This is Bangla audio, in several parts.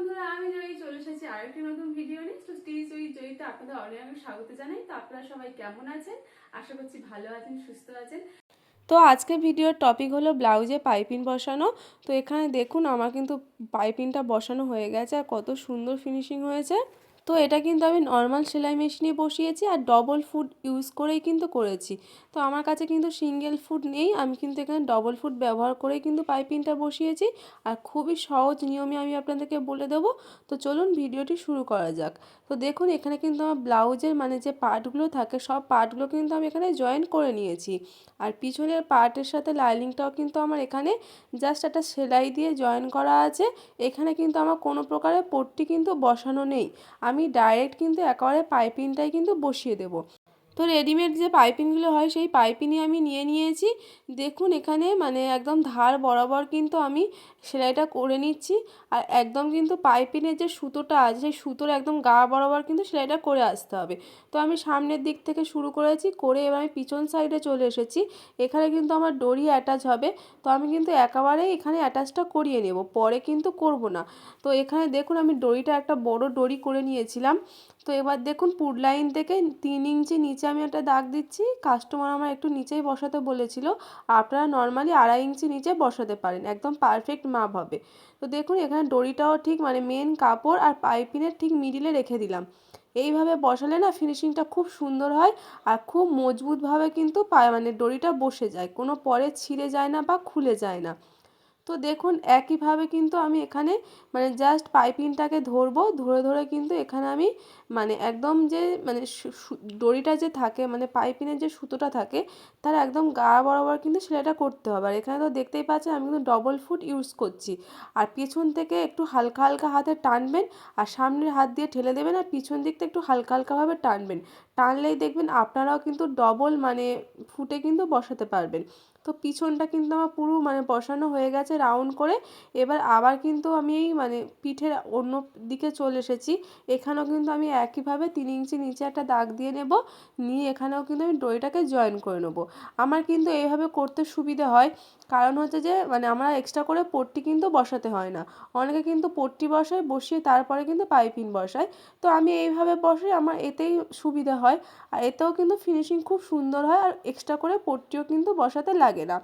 বন্ধুরা, আমি জয়ী চলে এসেছি আরেকটি নতুন ভিডিও নিয়ে। তো স্টিচ উই জয়ীতে আপনাদের অনেক স্বাগত জানাই। তো আপনারা সবাই কেমন আছেন? আশা করছি ভালো আছেন, সুস্থ আছেন। তো আজকে ভিডিওর টপিক হলো ব্লাউজে পাইপিন বসানো। তো এখানে দেখুন, আমার কিন্তু পাইপিনটা বসানো হয়ে গেছে আর কত সুন্দর ফিনিশিং হয়েছে। তো এটা কিন্তু আমি নর্মাল সেলাই মেশিনে বসিয়েছি আর ডবল ফুট ইউজ করেই কিন্তু করেছি। তো আমার কাছে কিন্তু সিঙ্গেল ফুট নেই, আমি কিন্তু এখানে ডবল ফুট ব্যবহার করেই কিন্তু পাইপিংটা বসিয়েছি আর খুবই সহজ নিয়মে আমি আপনাদেরকে বলে দেবো। তো চলুন ভিডিওটি শুরু করা যাক। তো দেখুন, এখানে কিন্তু আমার ব্লাউজের মানে যে পার্টগুলো থাকে, সব পার্টগুলো কিন্তু আমি এখানে জয়েন করে নিয়েছি। আর পিছনের পার্টের সাথে লাইনিংটাও কিন্তু আমার এখানে জাস্ট একটা সেলাই দিয়ে জয়েন করা আছে। এখানে কিন্তু আমার কোনো প্রকারের পট্টি কিন্তু বসানো নেই। আমি ডাইরেক্ট কিন্তু একেবারে পাইপিংটাই কিন্তু বসিয়ে দেবো। তো রেডিমেড যে পাইপিংগুলো হয়, সেই পাইপিংই আমি নিয়ে নিয়েছি। দেখুন এখানে মানে একদম ধার বরাবর কিন্তু আমি সেলাইটা করে নিচ্ছি। আর একদম কিন্তু পাইপিংয়ের যে সুতোটা আছে, সেই সুতোর একদম গা বরাবর কিন্তু সেলাইটা করে আসতে হবে। তো আমি সামনের দিক থেকে শুরু করেছি, করে এবার আমি পিছন সাইডে চলে এসেছি। এখানে কিন্তু আমার ডরি অ্যাটাচ হবে। তো আমি কিন্তু একেবারে এখানে অ্যাটাচটা করিয়ে নেব, পরে কিন্তু করব না। তো এখানে দেখুন আমি ডরিটা একটা বড় ডরি করে নিয়েছিলাম। তো এবার দেখুন পুড লাইন থেকে তিন ইঞ্চি নিচে আমি একটা দাগ দিচ্ছি। কাস্টমার আমার একটু নিচেই বসাতে বলেছিল। আপনারা নর্মালি আড়াই ইঞ্চি নিচে বসাতে পারেন। একদম পারফেক্ট মাপ হবে। তো দেখুন এখানে ডরিটাও ঠিক মানে মেন কাপড় আর পাইপিনের ঠিক মিডিলে রেখে দিলাম। এইভাবে বসালে না ফিনিশিংটা খুব সুন্দর হয় আর খুব মজবুতভাবে কিন্তু পায় মানে ডরিটা বসে যায়। কোনো পরে ছিঁড়ে যায় না বা খুলে যায় না। তো দেখুন, একইভাবে কিন্তু আমি এখানে মানে জাস্ট পাইপিংটাকে ধরবো। ধরে ধরে কিন্তু এখানে আমি মানে একদম যে মানে দড়িটা যে থাকে মানে পাইপিনের যে সুতোটা থাকে, তার একদম গা বরাবর কিন্তু সেলাইটা করতে হবে। আর এখানে তো দেখতেই পাচ্ছেন, আমি কিন্তু ডবল ফুট ইউজ করছি। আর পিছন থেকে একটু হালকা হালকা হাতে টানবেন আর সামনের হাত দিয়ে ঠেলে দেবেন আর পিছন দিকটা একটু হালকা হালকাভাবে টানবেন। টানলেই দেখবেন আপনারাও কিন্তু ডবল মানে ফুটে কিন্তু বসাতে পারবেন। তো পিছনটা কিন্তু আমার পুরো মানে বসানো হয়ে গেছে রাউন্ড করে। এবার আবার কিন্তু আমি এই মানে পিঠের অন্য দিকে চলে এসেছি। এখানেও কিন্তু আমি একইভাবে তিন ইঞ্চি নিচে একটা দাগ দিয়ে নেব। নিয়ে এখানেও কিন্তু আমি দড়িটাকে জয়েন করে নেব। আমার কিন্তু এইভাবে করতে সুবিধে হয়। কারণ হচ্ছে যে মানে আমরা এক্সট্রা করে পট্টি কিন্তু বসাতে হয় না। অনেকে কিন্তু পট্টি বসায়, বসিয়ে তারপরে কিন্তু পাইপিং বসায়। তো আমি এইভাবে বসাই, আমার এতেই সুবিধা হয়। আর এতেও কিন্তু ফিনিশিং খুব সুন্দর হয়। আর এক্সট্রা করে পট্টিও কিন্তু বসাতে লাগে। না।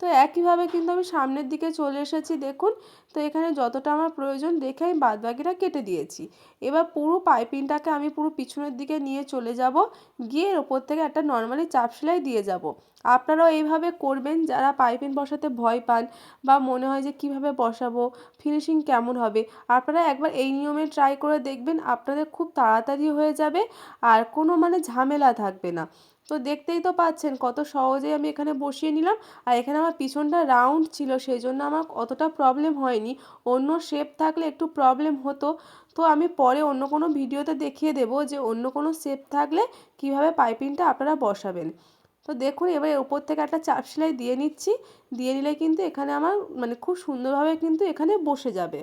তো একইভাবে কিন্তু আমি সামনের দিকে চলে এসেছি, দেখুন। তো এখানে যতটা আমার প্রয়োজন দেখে আমি বাদবাকিটা কেটে দিয়েছি। এবার পুরো পাইপিংটাকে আমি পুরো পিছনের দিকে নিয়ে চলে যাব। গিয়ে এর ওপর থেকে একটা নর্মালি চাপ সেলাই দিয়ে যাব। আপনারাও এইভাবে করবেন, যারা পাইপিং বসাতে ভয় পান বা মনে হয় যে কীভাবে বসাবো, ফিনিশিং কেমন হবে, আপনারা একবার এই নিয়মে ট্রাই করে দেখবেন, আপনাদের খুব তাড়াতাড়ি হয়ে যাবে। আর কোনো মানে ঝামেলা থাকবে না। তো দেখতেই তো পাচ্ছেন কত সহজেই আমি এখানে বসিয়ে নিলাম। আর এখানে আমার পিছনটা রাউন্ড ছিল সেই জন্য আমার অতটা প্রবলেম হয়নি। অন্য শেপ থাকলে একটু প্রবলেম হতো। তো আমি পরে অন্য কোনো ভিডিওতে দেখিয়ে দেব যে অন্য কোনো শেপ থাকলে কীভাবে পাইপিংটা আপনারা বসাবেন। তো দেখুন, এবার ওপর থেকে একটা চাপ সেলাই দিয়ে নিচ্ছি। দিয়ে নিলে কিন্তু এখানে আমার মানে খুব সুন্দরভাবে কিন্তু এখানে বসে যাবে।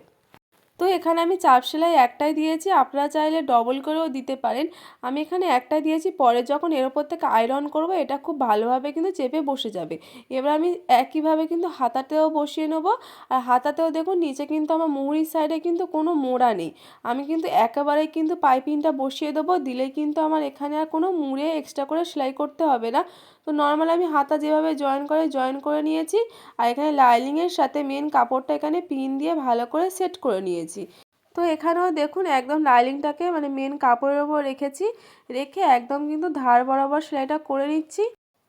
তো এখানে আমি চাপ সেলাই একটাই দিয়েছি। আপনারা চাইলে ডবল করেও দিতে পারেন। আমি এখানে একটাই দিয়েছি। পরে যখন এর ওপর থেকে আয়রন করব, এটা খুব ভালোভাবে কিন্তু চেপে বসে যাবে। এবার আমি একইভাবে কিন্তু হাতাতেও বসিয়ে নেব। আর হাতাতেও দেখুন, নিচে কিন্তু আমার মুহুরির সাইডে কিন্তু কোনো মোড়া নেই। আমি কিন্তু একেবারেই কিন্তু পাইপিংটা বসিয়ে দেবো। দিলে কিন্তু আমার এখানে আর কোনো মুড়ে এক্সট্রা করে সেলাই করতে হবে না। তো নর্মাল আমি হাতা যেভাবে জয়েন করে জয়েন করে নিয়েছি। আর এখানে লাইনিংয়ের সাথে মেন কাপড়টা এখানে পিন দিয়ে ভালো করে সেট করে নিয়েছি। তো এখানেও দেখুন একদম লাইলিংটাকে মানে মেন কাপড়ের ওপর রেখেছি। রেখে একদম কিন্তু ধার বরাবর সেলাইটা করে নিচ্ছি।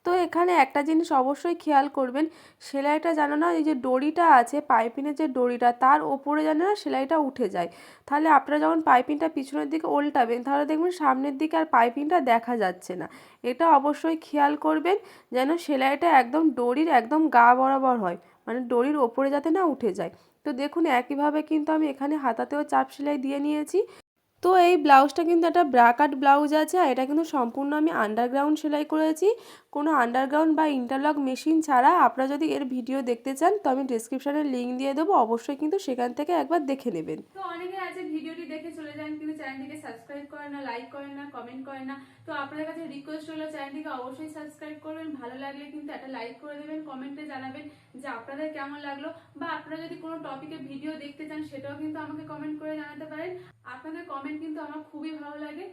তো এখানে একটা জিনিস অবশ্যই খেয়াল করবেন, সেলাইটা যেন না এই যে দড়িটা আছে, পাইপিনের যে দড়িটা, তার ওপরে যেন না সেলাইটা উঠে যায়। তাহলে আপনারা যখন পাইপিংটা পিছনের দিকে ওল্টাবেন, তাহলে দেখবেন সামনের দিকে আর পাইপিংটা দেখা যাচ্ছে না। এটা অবশ্যই খেয়াল করবেন যেন সেলাইটা একদম দড়ির একদম গা বরাবর হয় মানে দড়ির ওপরে যাতে না উঠে যায়। তো দেখুন, একইভাবে কিন্তু আমি এখানে হাতাতেও চাপ সেলাই দিয়ে নিয়েছি। তো এই ব্লাউজটা কিন্তু একটা ব্রাকাট ব্লাউজ আছে আর এটা কিন্তু সম্পূর্ণ আমি আন্ডারগ্রাউন্ড সেলাই করেছি। কোনো আন্ডারগ্রাউন্ড বা ইন্টারলক মেশিন ছাড়া আপনারা যদি এর ভিডিও দেখতে চান, তো আমি ডিসক্রিপশানে লিঙ্ক দিয়ে দেবো। অবশ্যই কিন্তু সেখান থেকে একবার দেখে নেবেন। তো অনেকে আছে ভিডিওটি দেখে চলে যান, কিন্তু চ্যানেলটিকে সাবস্ক্রাইব করেন না লাইক করেন না কমেন্ট করেন না। তো আপনার কাছে রিকোয়েস্ট হলো চ্যানেলটিকে অবশ্যই সাবস্ক্রাইব করবেন। ভালো লাগলে কিন্তু একটা লাইক করে দেবেন কমেন্টে জানাবেন যে আপনাদের কেমন লাগল। বা আপনারা যদি কোনো টপিকে ভিডিও দেখতে চান, সেটাও কিন্তু আমাকে কমেন্ট করে জানাতে পারেন। আপনাদের কমেন্ট কিন্তু আমার খুবই ভালো লাগে।